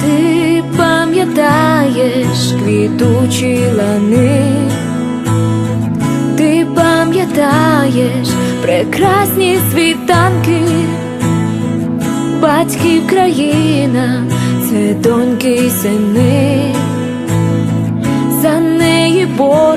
Ти пам'ятаєш квітучі лани, ти пам'ятаєш прекрасні світанки, батьків країна, це доньки й сини, за неї боремось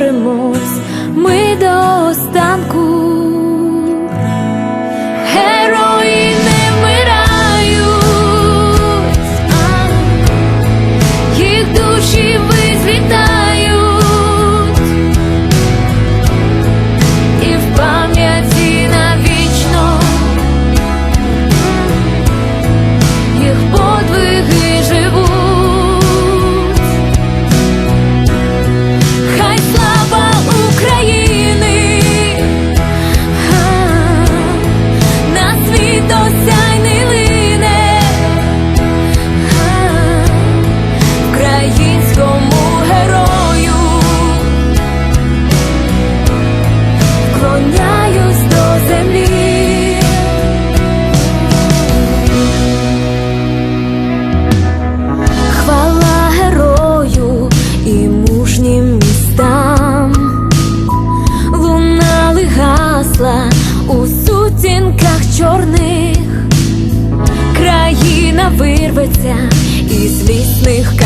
гасла у сутінках чорних, країна вирветься із лісних